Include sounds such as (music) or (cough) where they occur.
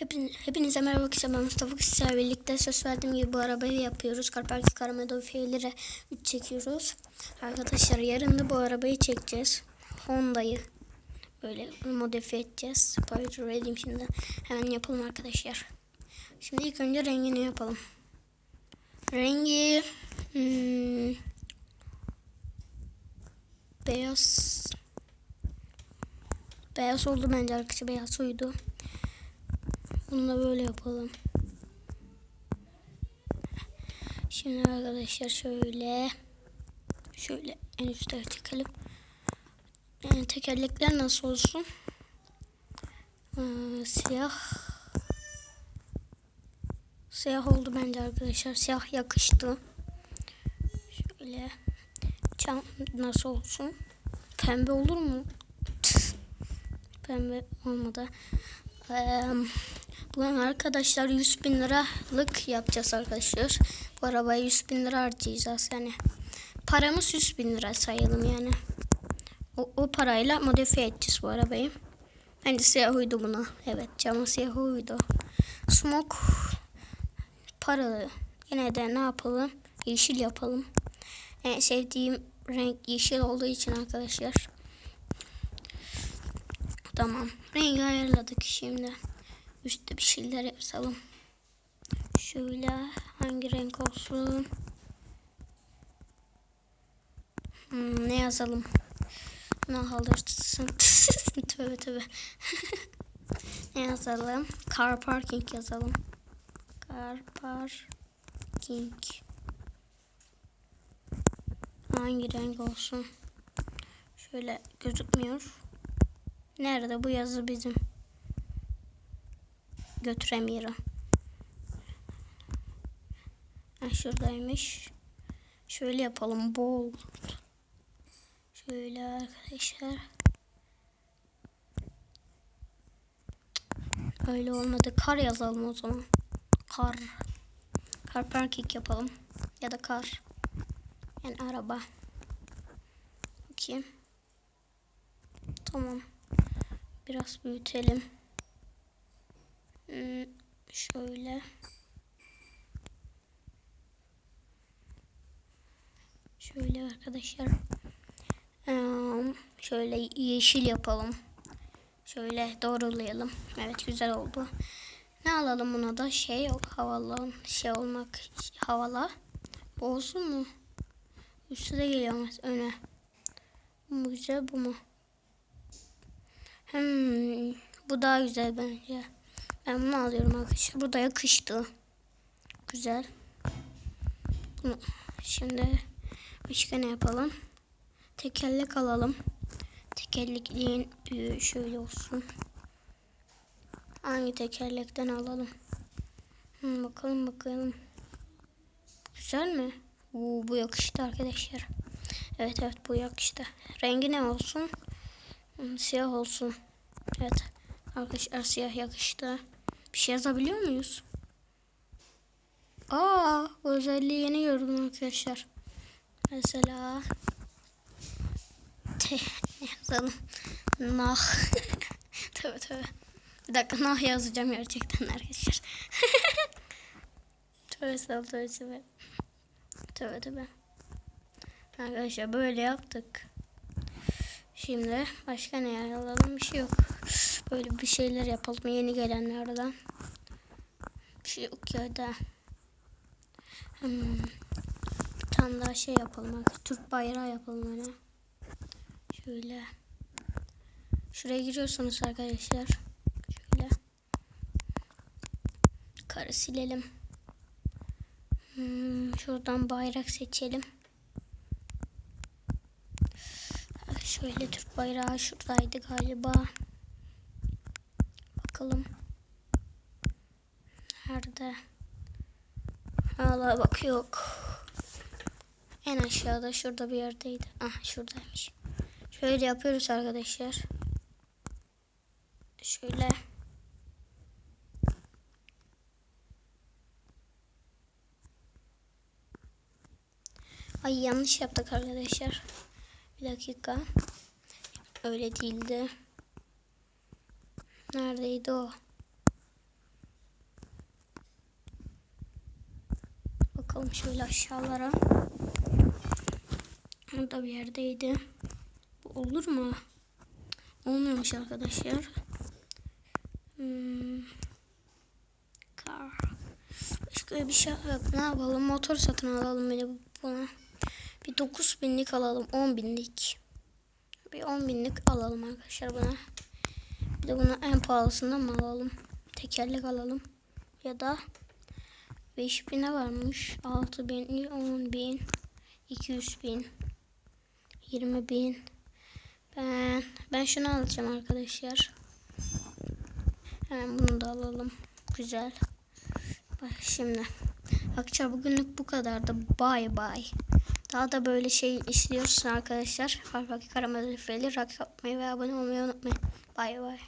Hepin, hepinize merhaba arkadaşlar ben Mustafa Kısacı'yla birlikte söz verdiğim gibi bu arabayı yapıyoruz. Karparki Karamedo F'lere 3 çekiyoruz. Arkadaşlar yarın da bu arabayı çekeceğiz. Honda'yı böyle modifiye edeceğiz. Spoiler vereyim şimdi. Hemen yapalım arkadaşlar. Şimdi ilk önce rengini yapalım. Rengi hmm, beyaz beyaz oldu bence arkadaşlar beyaz uydu. Bunu da böyle yapalım. Şimdi arkadaşlar şöyle şöyle en üstte çekelim. Yani tekerlekler nasıl olsun? Ee, siyah siyah oldu bence arkadaşlar. Siyah yakıştı. Şöyle cam nasıl olsun? Pembe olur mu? Pembe olmadı. Ee, Bugün arkadaşlar 100 bin liralık yapacağız arkadaşlar. Bu arabaya 100 bin lira harcayacağız yani. Paramız 100 bin lira sayalım yani. O, o parayla modifiye edeceğiz bu arabayı. Bence siyah uydu buna. Evet camı siyah uydu. Smoke paralı. Yine de ne yapalım? Yeşil yapalım. En sevdiğim renk yeşil olduğu için arkadaşlar. Tamam. Rengi ayarladık şimdi. Üstte bir şeyler yapalım. Şöyle hangi renk olsun? Hmm, ne yazalım? Ne alırsın? (laughs) tövbe tövbe. (laughs) ne yazalım? Car parking yazalım. Car parking. Hangi renk olsun? Şöyle gözükmüyor. Nerede bu yazı bizim? Götüremiyorum. Ha, şuradaymış. Şöyle yapalım. Bol. Şöyle arkadaşlar. Öyle olmadı. Kar yazalım o zaman. Kar. Kar parking yapalım. Ya da kar. Yani araba. Bakayım. Tamam. Biraz büyütelim. Hmm, şöyle. Şöyle arkadaşlar. Hmm, şöyle yeşil yapalım. Şöyle doğrulayalım. Evet güzel oldu. Ne alalım buna da şey havalı şey olmak havala. Bu olsun mu? Üstü de geliyor öne. Bu güzel bu mu? Hmm, bu daha güzel bence. Ben bunu alıyorum arkadaşlar. Bu da yakıştı. Güzel. Bunu şimdi başka ne yapalım? Tekerlek alalım. Tekerlekliğin büyüğü şöyle olsun. Hangi tekerlekten alalım? Hmm, bakalım bakalım. Güzel mi? Oo, bu yakıştı arkadaşlar. Evet evet bu yakıştı. Rengi ne olsun? Hmm, siyah olsun. Evet. Arkadaşlar siyah yakıştı. Bir şey yazabiliyor muyuz? Aa, bu özelliği yeni gördüm arkadaşlar. Mesela te yazalım? Nah. (laughs) tabii tabii. Bir dakika nah yazacağım gerçekten arkadaşlar. (laughs) tövbe tövbe tövbe. Tövbe tövbe. Arkadaşlar böyle yaptık. Şimdi başka ne alalım? Bir şey yok. Böyle bir şeyler yapalım yeni gelenlerden. Bir şey yok ya da. Hmm. Bir tane daha şey yapalım. Türk bayrağı yapalım hani. Şöyle. Şuraya giriyorsunuz arkadaşlar. Şöyle. Karı silelim. Hmm, şuradan bayrak seçelim. Şöyle Türk bayrağı şuradaydı galiba. Bakalım. Nerede? Hala bak yok. En aşağıda şurada bir yerdeydi. Ah şuradaymış. Şöyle yapıyoruz arkadaşlar. Şöyle. Ay yanlış yaptık arkadaşlar. Bir dakika. Öyle değildi. Neredeydi o? Bakalım şöyle aşağılara. O da bir yerdeydi. Bu olur mu? Olmuyormuş arkadaşlar. Hmm. Başka bir şey yok. Ne yapalım? Motor satın alalım bile buna. Bir 9 binlik alalım. 10 binlik. Bir 10 binlik alalım arkadaşlar buna. Bir de buna en pahalısından mı alalım? Tekerlek alalım. Ya da 5 bine varmış. 6 bin, 10 bin, 200 bin, 20 bin. Ben, ben şunu alacağım arkadaşlar. Hemen bunu da alalım. Güzel. Bak şimdi. Arkadaşlar bugünlük bu kadardı. Bay bay. Daha da böyle şey istiyorsanız arkadaşlar. Farklı karamel like atmayı ve abone olmayı unutmayın. 哎呦喂